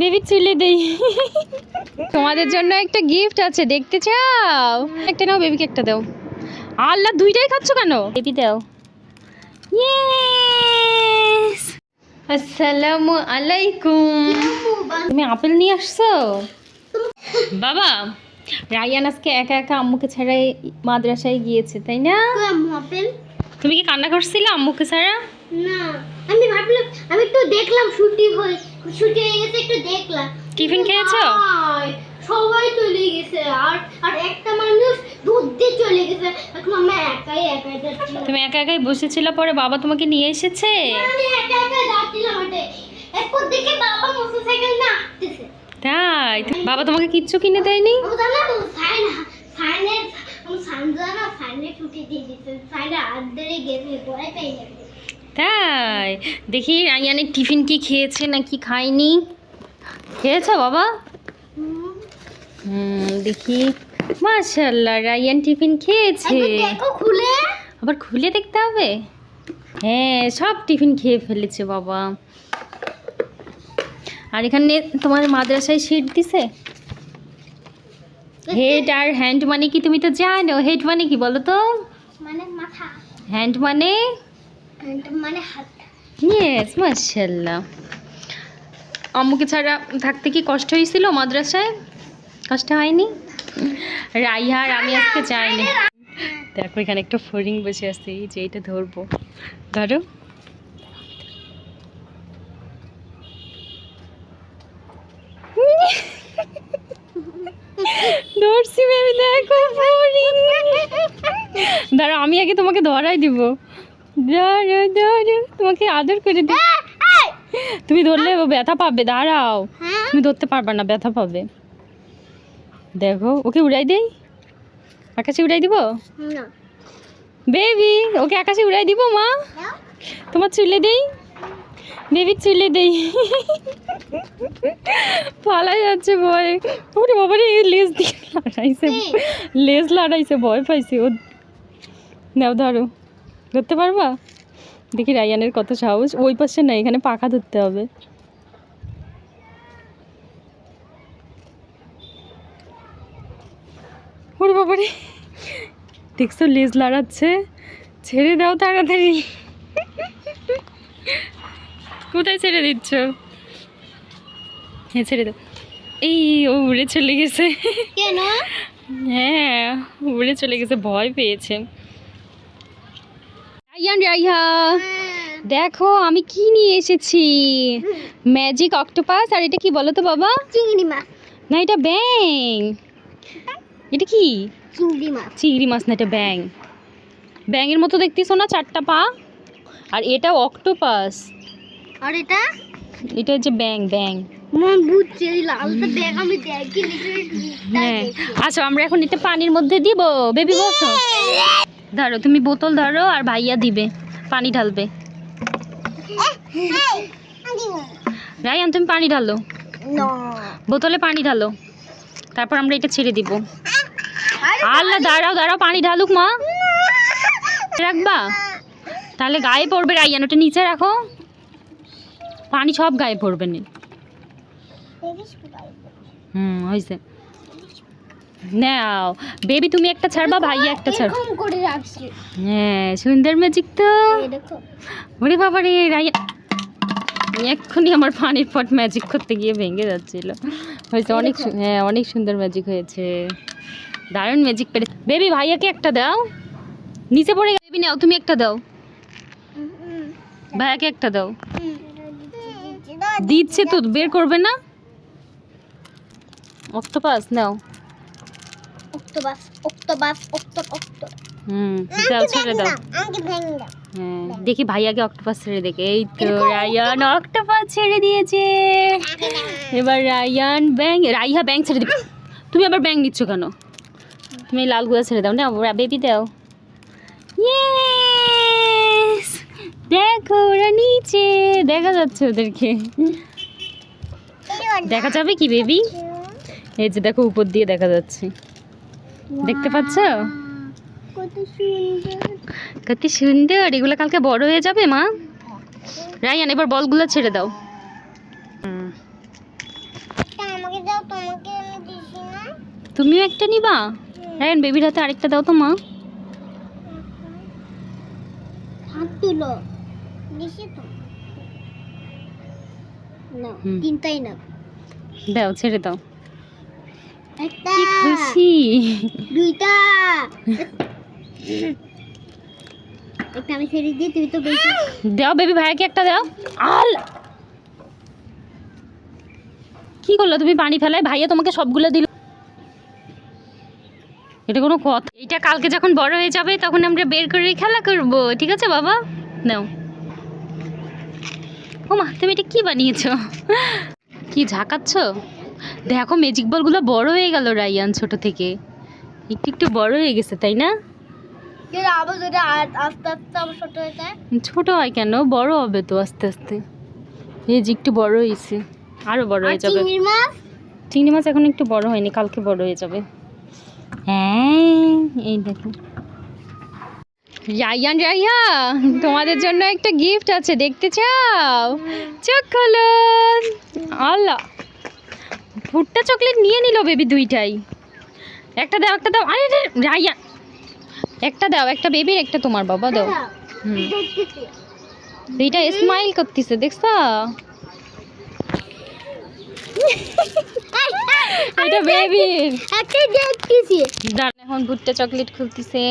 Baby চুলে দেই। তোমাদের জন্য একটা গিফট আছে দেখতে চাও? একটা নাও বেবিকে একটা দাও। আল্লাহ দুইটাই খাচ্ছ কেন? বেবি দাও। ইয়েস আসসালামু আলাইকুম। তুমি আপেল নিয়ে আসছো? বাবা রায়ান আজকে একা একা আম্মুকে ছাড়াই মাদ্রাসায় গিয়েছে তাই না? আপেল? তুমি কি কান্না করছিলে আম্মুকে ছাড়া? না। আমি ভাবলাম আমি একটু দেখলাম শুটি হয়ে শুটি হয়ে গেছে একটু দেখলাম। টিফিন খেয়েছো? সবাই চলে গেছে আর আর একটা মানুষ দুধ দিয়ে চলে গেছে। এখন আমি একাই একাই যাচ্ছি। তুমি একা একাই বসেছিল পরে বাবা তোমাকে নিয়ে এসেছে? আমি একা একা যাচ্ছিলাম হাটে এরপর দেখে বাবা মোটরসাইকেল না আসতেছে। তাই? বাবা তোমাকে কিচ্ছু কিনে দেয়নি? ও জানো তো সাইন সাইনের আমি সাইন জানা সাইনের ছুটি দিয়ে দিতে সাইনে হাত ধরে গেছে পরে পেয়ে যাবে। তাই? দেখি রায়ানের টিফিন কি খেয়েছে না কি খায়নি? খেয়েছো বাবা? হুম দেখি। মাশাল্লাহ রায়ান টিফিন খেয়েছে। খুলে। আবার খুলে দেখতে হবে? হ্যাঁ সব টিফিন খেয়ে ফেলেছে বাবা। আর এখানে তোমার মাদ্রাসায় সিট দিছে? হেড আর হ্যান্ড মানে কি তুমি তো জানো? হেড মানে কি বলো তো? মানে মাথা। হ্যান্ড মানে মানে হাত ইয়েস মাশাল্লাহ আম্মুকে ছাড়া থাকতে কি কষ্ট হয়েছিল মাদ্রাসায়? কষ্ট হয়নি? রাইহা আর আমি আজকে যাইনি। দেখো এখানে একটা ফড়িং বসে আছে এই যে এইটা ধরবো। ধরো। ধরছি বেবি দেখো ফড়িং। দাঁড়া আমি আগে তোমাকে ধরাই দিব। তোমাকে আদর করে দিব তুমি ধরলে ব্যথা পাবে দাঁড়াও। হ্যাঁ? তুমি ধরতে পারবে না ব্যথা পাবে। দেখো ওকে উড়াই দেই? আকাশে উড়াই দিব? বেবি ওকে আকাশে উড়াই দিব মা? তোমার চুলে দেই? বেবি চুলে দেই। পালা যাচ্ছে ভয়। ওরে বাবারে লেজ দিয়ে লড়াইছে। লেজ লড়াইছে ভয় পাইছে। ও নাও ধরো। ধরতে পারবা? দেখি রায়ানের কত সাহস। ওই পাশে না এখানে পাখা ধরতে হবে। ওরে বাবারে। দেখছ লেজ লড়াচ্ছে। ছেড়ে দাও তাড়াতাড়ি। কোথায় ছেড়ে দিচ্ছ? হ্যাঁ ছেড়ে দাও। এই ও উড়ে চলে গেছে। কেন? হ্যাঁ উড়ে চলে গেছে ভয় পেয়েছে। রাইহা। দেখো আমি কি নিয়ে এসেছি? ম্যাজিক অক্টোপাস আর এটা কি বলো তো বাবা? চিংড়ি মাছ। না এটা ব্যাং এটা কি? চিংড়ি মাছ। চিংড়ি মাছ না এটা ব্যাং ব্যাঙের মতো দেখতেছো না চারটা পা? আর এটা অক্টোপাস আর এটা? এটা হচ্ছে ব্যাং ব্যাং হ্যাঁ। আচ্ছা আমরা এখন এটা পানির মধ্যে দিব। বেবি বসো। ধরো তুমি বোতল ধরো আর ভাইয়া দিবে। পানি ঢালবে। রায়ান তুমি পানি ঢালো। বোতলে পানি ঢালো। তারপর আমরা এটা ছেড়ে দিব। আল্লাহ দাঁড়াও দাঁড়াও পানি ঢালুক মা। রাখবা। তাহলে গায়ে পড়বে রাইয়ান ওটা নিচে রাখো। পানি সব গায়ে পড়বে না। হুম হয়েছে নাও বেবি তুমি একটা ছাড়বা ভাইয়া একটা ছাড়। এরকম করে রাখছি। হ্যাঁ সুন্দর ম্যাজিক তো। দেখো। ওরে বাবা রে রাইয়া। এক্ষুনি আমার পানির পট ম্যাজিক করতে গিয়ে ভেঙে যাচ্ছিল। হয়েছে অনেক হ্যাঁ অনেক সুন্দর ম্যাজিক হয়েছে। দারুণ ম্যাজিক পেরে বেবি ভাইয়াকে একটা দাও। নিচে পড়ে বেবি নাও তুমি একটা দাও। ভাইয়াকে একটা দাও। দিচ্ছে তো বের করবে না? অক্টোপাস নাও অক্টোবাস অক্টোবাস অক্টো অক্টো হুম দাও ছেড়ে দাও। আমাকে ভেঙে দাও। হ্যাঁ দেখি ভাইয়াকে অক্টোপাস ছেড়ে দেখে। এই তো রায়ান অক্টোপাস ছেড়ে দিয়েছে। এবার রায়ান ব্যাং রাইহা ব্যাং ছেড়ে দিবে। তুমি আবার ব্যাং নিচ্ছ কেন? তুমি লাল গুঁড়া ছেড়ে দাও না বেবি দাও! দেখো ওরা নিচে। দেখা যাচ্ছে ওদেরকে। দেখা যাবে কি বেবি এই যে দেখো উপর দিয়ে দেখা যাচ্ছে। দেখতে পাচ্ছ? কত সুন্দর। এগুলো কালকে বড় হয়ে যাবে মা? রায়ান এবার বলগুলো ছেড়ে দাও। তুমিও একটা নিবা? রায়ান বেবির হাতে আরেকটা দাও তো মা। দাও ছেড়ে দাও। একটা। খুশি। দুইটা। একটা আমি ছেড়ে দিই তুই তো বেশি দাও বেবি ভাইকে একটা দাও। আল। কি করল তুমি পানি ফেলায়? ভাইয়া তোমাকে সবগুলো দিল। এটা কোনো কথা। এটা কালকে যখন বড় হয়ে যাবে তখন আমরা বের করে খেলা করব। ঠিক আছে বাবা? নাও। ও মা তুমি এটা কি বানিয়েছো? কি ঝাঁকাচ্ছ? দেখো ম্যাজিক বলগুলো বড় হয়ে গেল রাইয়ান ছোট থেকে। একটু একটু বড় হয়ে গেছে তাই না? ছোট হয়ে কেন? বড় হবে তো আস্তে আস্তে। এই যে একটু বড় হয়েছে আরও বড় হয়ে যাবে। চিংড়ি মাছ? এখন একটু বড় হয়নি কালকে বড় হয়ে যাবে। হ্যাঁ এই দেখো। রাইয়ান রাইয়া তোমাদের জন্য একটা গিফট আছে দেখতে চাও? চোখ খোলো। আল্লাহ। ভুট্টা চকলেট নিয়ে নিল বেবি দুইটাই। একটা দাও একটা দাও। আরে রে, রাইয়ান একটা দাও একটা বেবির একটা তোমার বাবা দাও। হুম। এইটা স্মাইল করতেছে দেখছ? এটা বেবির একটা দেখতেছি। এখন ভুট্টা চকলেট খুলতেছে।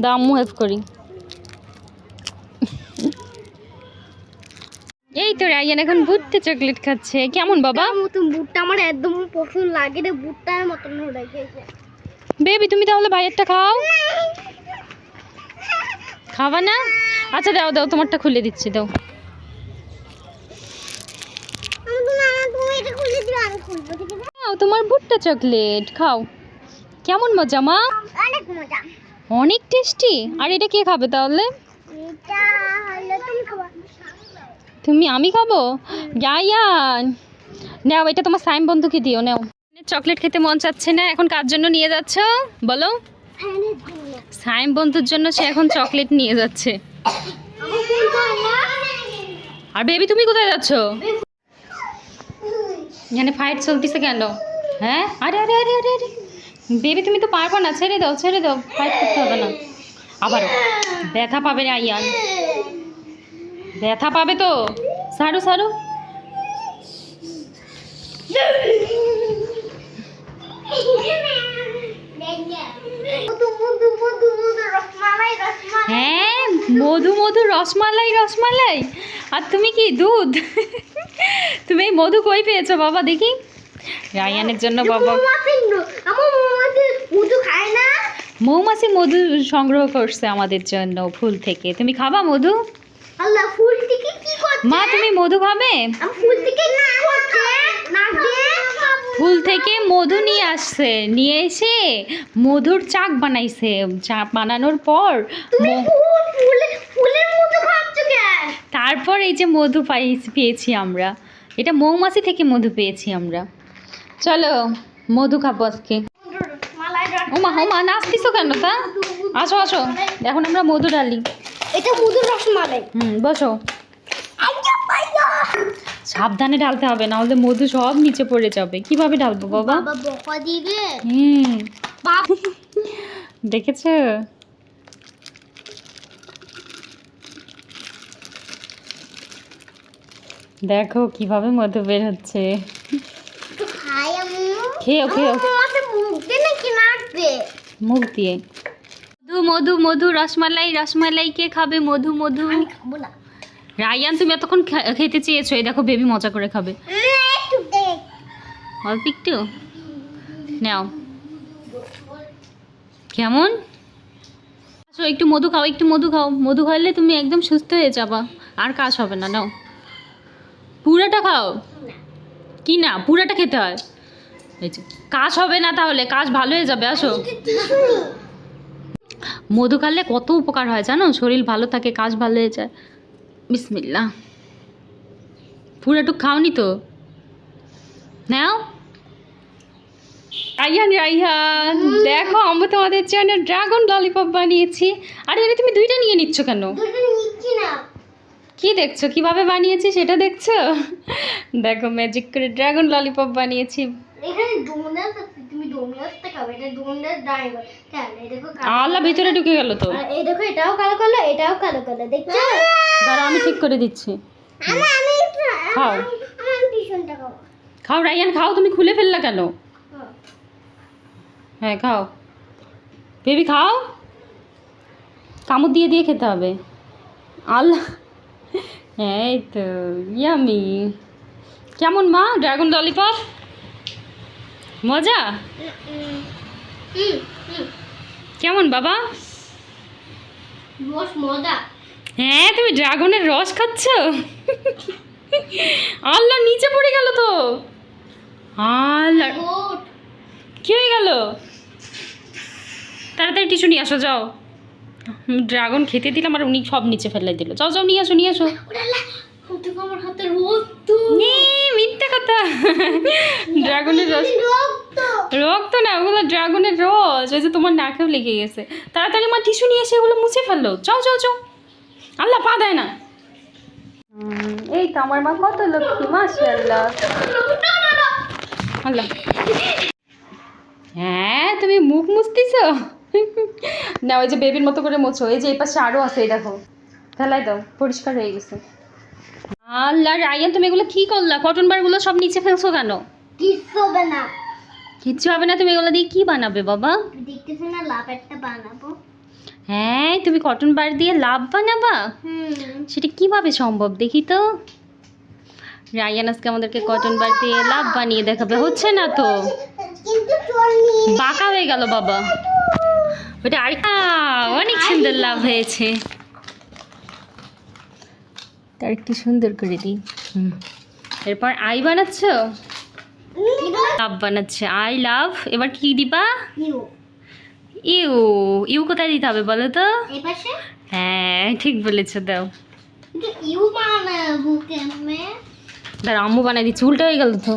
দাম হেল্প করি। এই তো রাইয়ান এখন ভুট্টা চকলেট খাচ্ছে। কেমন বাবা? বুটটা আমার একদম পছন্দ লাগে রে বুটটার মতন হয়ে গেছে বেবি তুমি তাহলে ভাইয়েরটা খাও। খাবা না? আচ্ছা দাও দাও তোমারটা খুলে দিচ্ছি দাও। তোমার ভুট্টা চকলেট খাও। কেমন মজা মা? অনেক মজা। অনেক টেস্টি আর এটা কে খাবে তাহলে? এটা হলো তুমি তুমি, আমি খাব? জায়ান নাও, এটা তোমার সাইম বন্ধুকে দিও, নাও। চকলেট খেতে মন চাচ্ছে না, এখন কার জন্য নিয়ে যাচ্ছ? বলো। সাইম বন্ধুর জন্য সে এখন চকলেট নিয়ে যাচ্ছে। আর বেবি, তুমি কোথায় যাচ্ছ? এখানে ফাইট চলতেছে কেন? হ্যাঁ? আরে আরে আরে আরে আরে। বেবি, তুমি তো পারব না, ছেড়ে দাও ছেড়ে দাও ফাইট করতে হবে না। আবারও। ব্যথা পাবে না আইয়ান ব্যথা পাবে তো? সারু সারু। হ্যাঁ মধু মধু, রসমালাই রসমালাই। আর তুমি কি, দুধ? তুমি মধু কই পেয়েছ বাবা, দেখি। রায়ানের জন্য বাবা মৌমাছি মধু সংগ্রহ করছে আমাদের জন্য ফুল থেকে। তুমি খাবা মধু? আল্লাহ ফুল থেকে কি করছে? মা তুমি মধু খাবে? আমি ফুল থেকে কি করছে? না ফুল থেকে মধু নিয়ে আসছে নিয়ে এসে মধুর চাক বানাইছে। চাক বানানোর পর তারপর এই যে মধু পাই পেয়েছি আমরা। এটা মৌমাছি থেকে মধু পেয়েছি আমরা। চলো মধু খাব আজকে। রসমালাই ও মা ও মা নাচতিছো কেন তা? আসো আসো। এখন আমরা মধু ঢালি। এটা মধু রসমালাই হুম বসো। সাবধানে ঢালতে হবে না হলে মধু সব নিচে পড়ে যাবে। কীভাবে ঢালবো বাবা? বকা দিবে। হুম। দেখেছ? দেখো কীভাবে মধু বের হচ্ছে। খেয়েও খেয়েও মুখ দিয়ে নাকি নাচবে মুখ দিয়ে মধু মধু রসমালাই রসমালাই কে খাবে? মধু মধু। খাব না। রায়ান তুমি এতক্ষণ খেতে চেয়েছো এই দেখো বেবি মজা করে খাবে। অল্প একটু? নাও। কেমন? আসো একটু মধু খাও একটু মধু খাও। মধু খাইলে তুমি একদম সুস্থ হয়ে যাবা। আর কাজ হবে না নাও। পুরাটা খাও। কি না? পুরাটা খেতে হয়। এই যে কাজ হবে না তাহলে কাজ ভালো হয়ে যাবে আসো। মধু খাইলে কত উপকার হয় জানো? শরীর ভালো থাকে কাজ ভালো হয়ে যায়। বিসমিল্লা পুরাটুক খাওনি তো? নাও। রাইহান রাইহান দেখো আমরা তোমাদের জন্য ড্রাগন ললিপপ বানিয়েছি। আরে আরে তুমি দুইটা নিয়ে নিচ্ছ কেন? না। কি দেখছ? কীভাবে বানিয়েছি সেটা দেখছ? দেখো ম্যাজিক করে ড্রাগন ললিপপ বানিয়েছি। এখানে তুমি ডোনাসটা খাবে এটা ডোনাস ড্রাইভার কেন? এই দেখো কালো আল্লাহ ভিতরে ঢুকে গেল তো। এই দেখো এটাও কালো কালো এটাও কালো কালো দেখছ? দাঁড়া আমি ঠিক করে দিচ্ছি। আমি আমি খাও। আমার টিউশনটা খাব। খাও রাইয়ান খাও তুমি খুলে ফেললা কেন? হ্যাঁ খাও। বেবি খাও। কামড় দিয়ে দিয়ে খেতে হবে। আল্লাহ হ্যাঁ এই তো ইয়ামি। কেমন মা? Dragon lollipop? মজা? কেমন বাবা? হ্যাঁ তুমি ড্রাগনের রস খাচ্ছ? আল্লাহ নিচে পড়ে গেল তো। আল্লাহ। কি হয়ে গেল? তাড়াতাড়ি টিস্যু নিয়ে আসো যাও। ড্রাগন খেতে দিলাম আর উনি সব নিচে ফেলে দিল। যাও যাও নিয়ে আসো নিয়ে আসো। ওটা আমার হাতে রক্ত? নে, মিথ্যে কথা। ড্রাগনের রস। রক্ত। না ওগুলো ড্রাগনের রস ওই যে তোমার নাকেও লেগে গেছে। তাড়াতাড়ি মা টিস্যু নিয়ে এসে ওগুলো মুছে ফেলল যাও যাও যাও। আল্লাহ পা দেয় না। এই তো আমার মা কত লক্ষ্মী মাশাআল্লাহ। আল্লাহ। হ্যাঁ তুমি মুখ মুছতেছ? না ওই যে বেবির মতো করে মোছো। এই যে এই পাশে আরও আছে এই দেখো। ফেলাই দাও পরিষ্কার হয়ে গেছে। আল্লাহ রায়ান তুমি এগুলো কি করলা? কটন বারগুলো সব নিচে ফেলছো কেন? কিচ্ছু হবে না। কিচ্ছু হবে না? তুমি এগুলো দিয়ে কি বানাবে বাবা? দেখতেছি না লাভ একটা বানাবো। হ্যাঁ তুমি কটন বার দিয়ে লাভ বানাবা? সেটা কীভাবে সম্ভব? দেখি তো। রায়ান আজকে আমাদেরকে কটন বার দিয়ে লাভ বানিয়ে দেখাবে। হচ্ছে না তো? বাঁকা হয়ে গেল বাবা। ওটা আর আহ, অনেক সুন্দর লাভ হয়েছে। তার একটু সুন্দর করে দিই। হুম। এরপর আই বানাচ্ছ? লাভ বানাচ্ছে। আই লাভ এবার কি দিবা? ইউ। ইউ। ইউ কোথায় দিতে হবে বলো তো? হ্যাঁ ঠিক বলেছ দাও। দাঁড়া আম্মু বানাই দিচ্ছি উল্টো হয়ে গেল তো।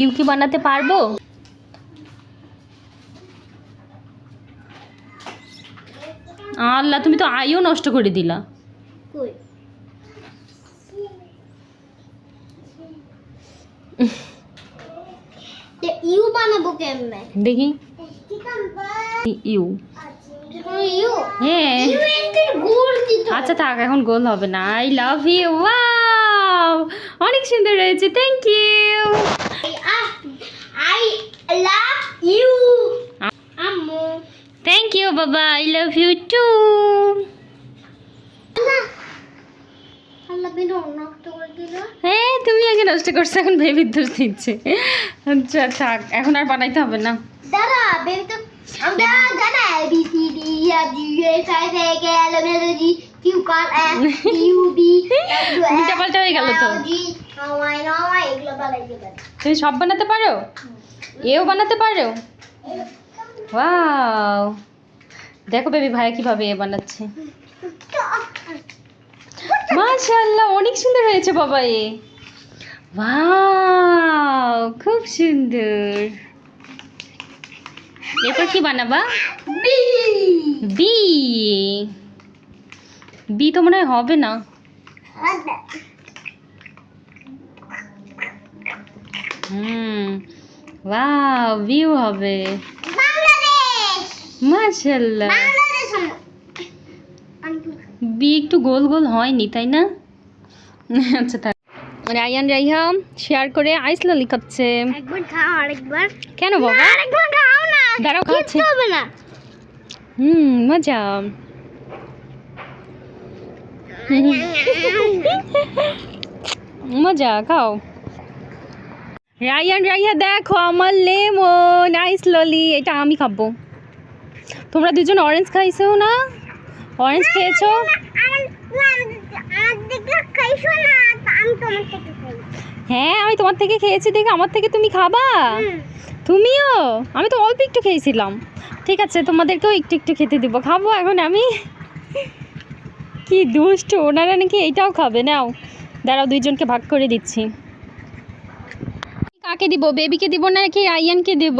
ইউ কি বানাতে পারব? আল্লাহ তুমি তো আইও নষ্ট করে দিলা। ইউ বানাবো কেমনে? দেখি। ইউ। ইউ? হ্যাঁ। আচ্ছা থাক এখন গোল হবে না। I love you wow! অনেক সুন্দর হয়েছে thank you I love you. আম্মু। থ্যাংক ইউ বাবা আই লাভ ইউ টু হ্যাঁ তুমি আগে নষ্ট করছ এখন বেবির দোষ দিচ্ছে আচ্ছা থাক এখন আর বানাইতে হবে না। দাদা বেবি তো আমরা জানা A B C D F G H I J K L M N G Q R S T U B W X হয়ে গেল তো। তুমি সব বানাতে পারো? এও বানাতে পারো? ওয়াও দেখো বেবি ভাইয়া কীভাবে এ বানাচ্ছে। মাশাআল্লাহ অনেক সুন্দর হয়েছে বাবা এ। ওয়াও খুব সুন্দর। এরপর কি বানাবা? বি। বি বি তো মনে হয় হবে না। হুম ওয়াও ভিউ হবে। বাংলাদেশ মাশাআল্লাহ। বি একটু গোল গোল হয়নি তাই না? আচ্ছা থাক। রায়ান রাইহাম শেয়ার করে আইস ললি খাচ্ছে। একবার খাও আরেকবার। কেন বাবা? আরেকবার খাও না দাঁড়াও খাচ্ছে হবে না। হুম মজা। মজা খাও। রায়ান রাইহা দেখো আমার লেমন আইস ললি এটা আমি খাব। তোমরা দুজন অরেঞ্জ খাইছো না? অরেঞ্জ খেয়েছো? হ্যাঁ আমি তোমার থেকে খেয়েছি দেখে আমার থেকে তুমি খাবা? তুমিও? আমি তো অল্প একটু খেয়েছিলাম। ঠিক আছে তোমাদেরকেও একটু একটু খেতে দিব। খাব এখন আমি? কি দুষ্ট ওনারা নাকি এইটাও খাবে নাও। দাঁড়াও দুইজনকে ভাগ করে দিচ্ছি। কাকে দিব বেবিকে দিব নাকি রায়ানকে দেব?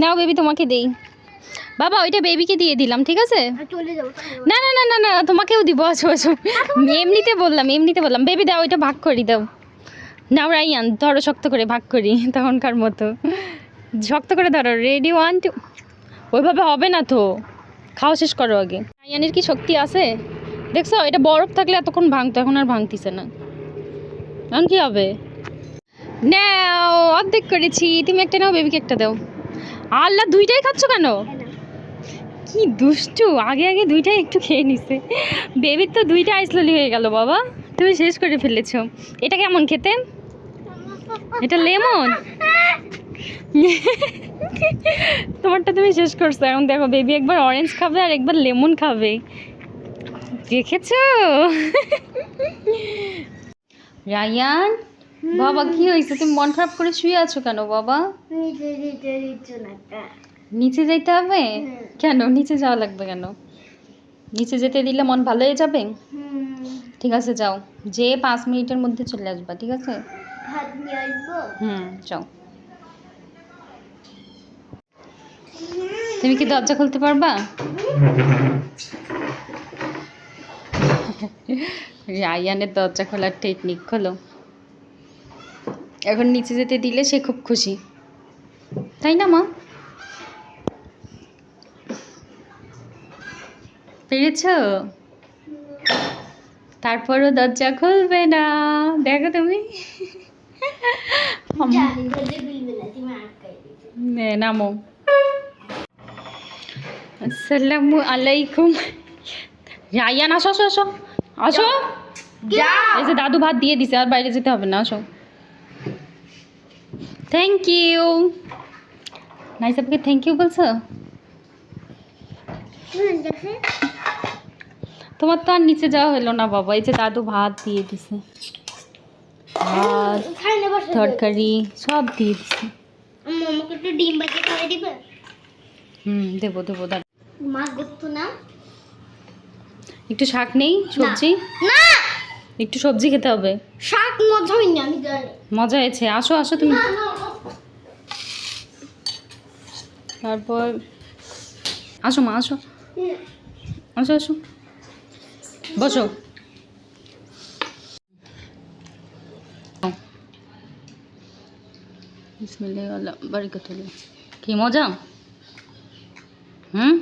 নাও বেবি তোমাকে দেই। বাবা ওইটা বেবিকে দিয়ে দিলাম ঠিক আছে? না না না না না তোমাকেও দিব আসো আসো। এমনিতে বললাম এমনিতে বললাম বেবি দাও ওইটা ভাগ করি দাও। নাও রাইয়ান ধরো শক্ত করে ভাগ করি তখনকার মতো। শক্ত করে ধরো রেডি ওয়ান টু ওইভাবে হবে না তো। খাওয়া শেষ করো আগে। রাইয়ানের কি শক্তি আছে? দেখছ এটা বরফ থাকলে এতক্ষণ ভাঙতো এখন আর ভাঙতিছে না। এখন কি হবে? নাও অর্ধেক করেছি। তুমি একটা নাও বেবিকে একটা দাও। আল্লাহ দুইটাই খাচ্ছ কেন? কি দুষ্টু আগে আগে দুইটাই একটু খেয়ে নিছে বেবির তো দুইটা আইসলি হয়ে গেল বাবা তুমি শেষ করে ফেলেছো এটা কেমন খেতে এটা লেমন তোমারটা তুমি শেষ করছ এখন দেখো বেবি একবার অরেঞ্জ খাবে আর একবার লেমন খাবে দেখেছ রায়ান বাবা কি হয়েছে তুমি মন খারাপ করে শুয়ে আছো কেন বাবা নিচে যাইতে হবে? কেন? নিচে যাওয়া লাগবে কেন? নিচে যেতে দিলে মন ভালো হয়ে যাবে? ঠিক আছে যাও। যে পাঁচ মিনিটের মধ্যে চলে আসবা ঠিক আছে? হুম যাও। তুমি কি দরজা খুলতে পারবা? রায়ানের দরজা খোলার টেকনিক খোলো। এখন নিচে যেতে দিলে সে খুব খুশি। তাই না মা? পেরেছ? তারপরও দরজা খুলবে না। দেখো তুমি। নামো। আসসালামু আলাইকুম। রায়ান আসো আসো আসো। আসো। এই যে দাদু ভাত দিয়ে দিছে আর বাইরে যেতে হবে না আসো। থ্যাংক ইউ নাইসাবকে থ্যাংক ইউ বলছো? দেখে। তোমার তো আর নিচে যাওয়া হলো না বাবা এই যে দাদু ভাত দিয়ে দিছে। ভাত তরকারি সব দিয়ে দিছে। হুম দেবো দেবো দাদু। মাছ দেখতো না? একটু শাক নেই সবজি? না! একটু সবজি খেতে হবে? শাক মজা হয়নি আমি মজা হয়েছে। আসো আসো তুমি। তারপর আসো মা আসো। আসো আসো। বসো। কি মজা? হুম?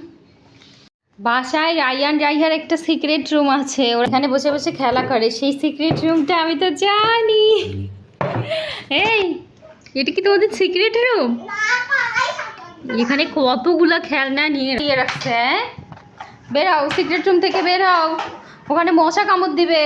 বাসায় রায়ান রাইহার একটা সিক্রেট রুম আছে। ওরা এখানে বসে বসে খেলা করে। সেই সিক্রেট রুমটা আমি তো জানি। এই, এটা কি তোমাদের সিক্রেট রুম এখানে কতগুলা খেলনা নিয়ে রাখছে? বেরাও সিক্রেট রুম থেকে বেরাও ওখানে মশা কামড় দিবে।